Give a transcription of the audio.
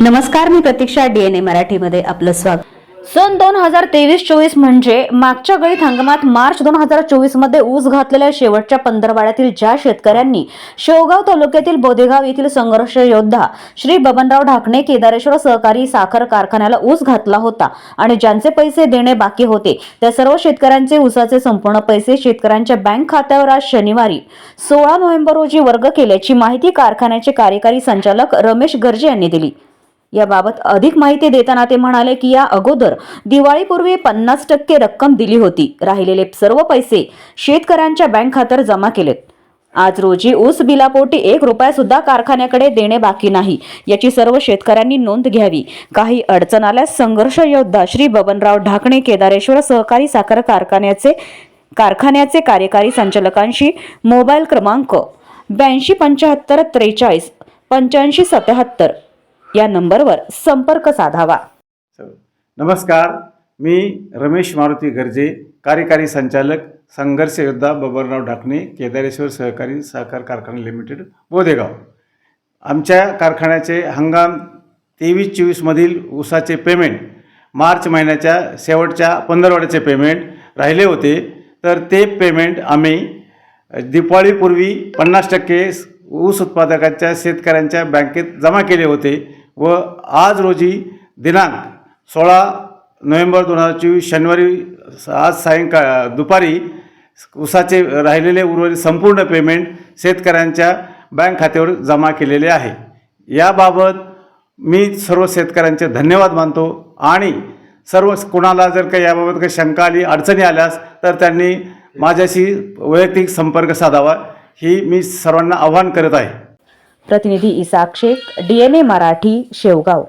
नमस्कार मी प्रतीक्षा डीएनए मराठीमध्ये आपलं स्वागत. सन दोन हजार तेवीस चोवीस म्हणजे मागच्या गळीत हंगामात मार्च दोन हजार चोवीसमध्ये ऊस घातलेल्या शेवटच्या पंधरवाड्यातील ज्या शेतकऱ्यांनी शेवगाव तालुक्यातील बोदेगाव येथील संघर्ष योद्धा श्री बबनराव ढाकणे केदारेश्वर सहकारी साखर कारखान्याला ऊस घातला होता आणि ज्यांचे पैसे देणे बाकी होते त्या सर्व शेतकऱ्यांचे ऊसाचे संपूर्ण पैसे शेतकऱ्यांच्या बँक खात्यावर आज शनिवारी सोळा नोव्हेंबर रोजी वर्ग केल्याची माहिती कारखान्याचे कार्यकारी संचालक रमेश गर्जे यांनी दिली. याबाबत अधिक माहिती देताना ते म्हणाले की या अगोदर दिवाळीपूर्वी पन्नास टक्के रक्कम दिली होती. राहिलेले सर्व पैसे शेतकऱ्यांच्या बँक खात्यावर जमा केलेत. आज रोजी ऊस बिलापोटी एक रुपया सुद्धा कारखान्याकडे देणे बाकी नाही. याची सर्व शेतकऱ्यांनी नोंद घ्यावी. काही अडचण आल्यास संघर्ष योद्धा श्री बबनराव ढाकणे केदारेश्वर सहकारी साखर कारखान्याचे कारखान्याचे कार्यकारी संचालकांशी मोबाईल क्रमांक ब्याऐंशी पंच्याहत्तर त्रेचाळीस पंच्याऐंशी सत्याहत्तर या नंबरवर संपर्क साधावा. नमस्कार. मी रमेश मारुती गर्जे कार्यकारी संचालक संघर्ष योद्धा बबनराव ढाकणे केदारेश्वर सहकारी सहकार कारखाना लिमिटेड बोदेगाव. आमच्या कारखान्याचे हंगाम तेवीस चोवीसमधील ऊसाचे पेमेंट मार्च महिन्याच्या शेवटच्या पंधरवड्याचे पेमेंट राहिले होते. तर ते पेमेंट आम्ही दिपाळीपूर्वी पन्नास टक्के ऊस उत्पादकांच्या शेतकऱ्यांच्या बँकेत जमा केले होते. व आज रोजी दिनांक सोळा नोव्हेंबर दोन हजार चोवीस शनिवारी आज सायंकाळ दुपारी उसाचे राहिलेले उर्वरित संपूर्ण पेमेंट शेतकऱ्यांच्या बँक खात्यावर जमा केलेले आहे. याबाबत मी सर्व शेतकऱ्यांचे धन्यवाद मानतो आणि सर्व कोणाला जर काही याबाबत काही शंका आली अडचणी आल्यास तर त्यांनी माझ्याशी वैयक्तिक संपर्क साधावा ही मी सर्वांना आव्हान करत आहे. प्रतिनिधी इसाक शेख डीएनए मराठी शेवगाव.